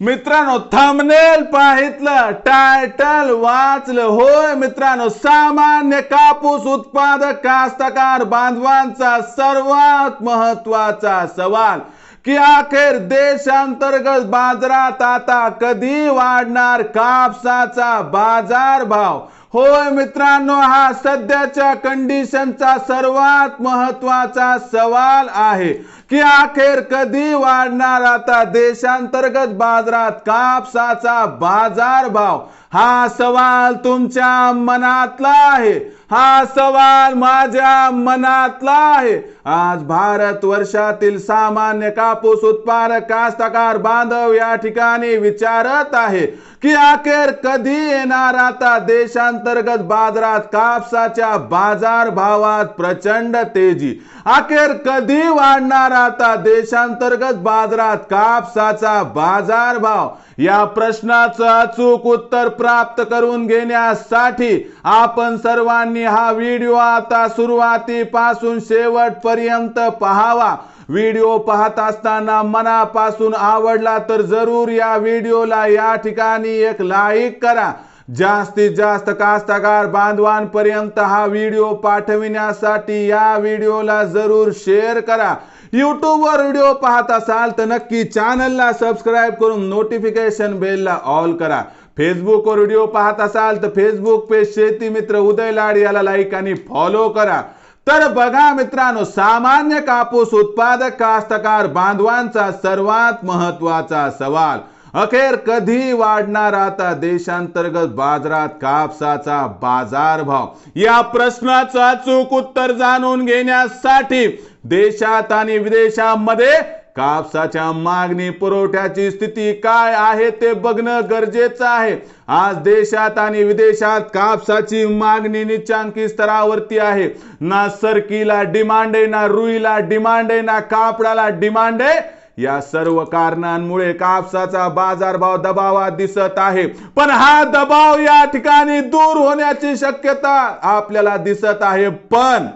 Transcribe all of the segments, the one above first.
मित्रांनो thumbnail पाहितलं title वाचलं. होय मित्रांनो सामान्य कापूस उत्पादक कास्तकार बांधवांचा सर्वात महत्त्वाचा सवाल की अखेर देशांतर्गत बाजारात आता कधी वाढणार कापसाचा बाजार भाव होय मित्रांनो हा सध्याच्या कंडिशनचा सर्वात महत्त्वाचा सवाल आहे की अखेर कधी वाढणार आता देशांतर्गत बाजारात कापसाचा बाजार भाव हा सवाल तुमच्या मनातला आहे. हा सवाल माझ्या मनातला आहे. आज भारत वर्षातील सामान्य कापूस उत्पादक कास्तकार बांधव या ठिकाणी विचारत आहे की अखेर कधी येणार आता देशांतर्गत बाजारात कापसाच्या बाजार भावात प्रचंड तेजी? अखेर कधी वाढणार आता देशांतर्गत बाजारात कापसाचा बाजार भाव या प्रश्नाचं अचूक उत्तर प्राप्त करून घेण्यासाठी आपण सर्वांनी हा व्हिडिओ आता सुरुवातीपासून शेवटपर्यंत पाहावा. व्हिडिओ पाहत असताना मनापासून आवडला तर जरूर या व्हिडिओला या ठिकाणी एक लाईक करा. जास्तीत जास्त कास्तकार बांधवांपर्यंत हा व्हिडिओ पाठविण्यासाठी या व्हिडिओला जरूर शेअर करा. यूट्यूबवर व्हिडिओ पाहत असाल तर नक्की चॅनलला सबस्क्राईब करून नोटिफिकेशन बेलला ऑल करा. फेसबुकवर व्हिडिओ पाहत असाल तर फेसबुक पेज शेती मित्र उदय लाड याला लाईक आणि फॉलो करा. तर बघा मित्रांनो सामान्य कापूस उत्पादक कास्तकार बांधवांचा सर्वात महत्त्वाचा सवाल. अखेर कधी वाढणार आता देशांतर्गत बाजारात कापसाचा बाजारभाव? या प्रश्नाचं अचूक उत्तर जाणून घेण्यासाठी देशात आणि विदेशामध्ये कापसाच्या मागणी पुरवठ्याची स्थिती काय आहे ते बघणं गरजेचं आहे. आज देशात आणि विदेशात कापसाची मागणी निचांकी स्तरावरती आहे. ना सरकीला डिमांड आहे ना रुईला डिमांड आहे ना कापडाला डिमांड आहे. या सर्व कारणांमुळे कापसाचा बाजारभाव दबावात दिसत आहे. पण हा दबाव या ठिकाणी दूर होण्याची शक्यता आपल्याला दिसत आहे. पण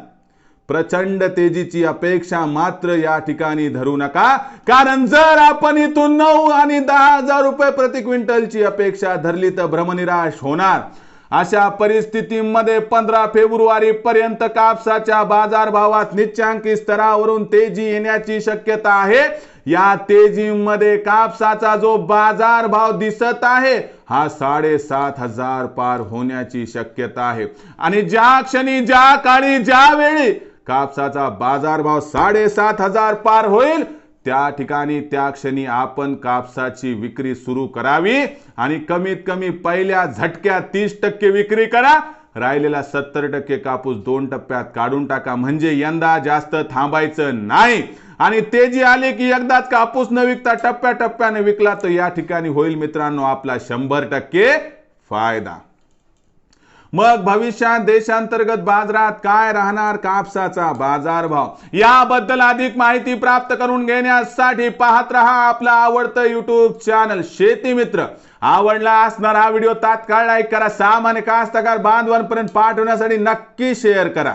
प्रचंड तेजीची अपेक्षा मात्र या ठिकाणी धरू नका. कारण जर आपण इथून नऊ आणि दहा हजार रुपये प्रति क्विंटलची अपेक्षा धरली तर भ्रमनिराश होणार. अशा परिस्थितीमध्ये पंधरा फेब्रुवारी पर्यंत कापसाच्या बाजारभावात निच्चांकी स्तरावरून तेजी येण्याची शक्यता आहे. या तेजीमध्ये कापसाचा जो बाजार भाव दिसत आहे हा साडेसात हजार पार होण्याची शक्यता आहे. आणि ज्या क्षणी ज्या काळी ज्या वेळी कापसाचा बाजारभाव साडेसात हजार पार होईल. त्या ठिकाणी त्या क्षणी आपण कापसाची विक्री सुरू करावी आणि कमीत कमी पहिल्या झटक्यात तीस टक्के विक्री करा. राहिलेला सत्तर टक्के कापूस दोन टप्प्यात काढून टाका. म्हणजे यंदा जास्त थांबायचं नाही. आणि तेजी आली की एकदाच कापूस न विकता टप्प्या टप्प्याने विकला तर या ठिकाणी होईल मित्रांनो आपला शंभर टक्के फायदा. मग भविष्यात देशांतर्गत बाजारात काय राहणार कापसाचा बाजारभाव? याबद्दल अधिक माहिती प्राप्त करून घेण्यासाठी पाहत रहा आपला आवडतं युट्यूब चॅनल शेती मित्र. आवडला असणार हा व्हिडिओ तात्काळ लाईक करा. सामान्य कास्तकार बांधवांपर्यंत पाठवण्यासाठी नक्की शेअर करा.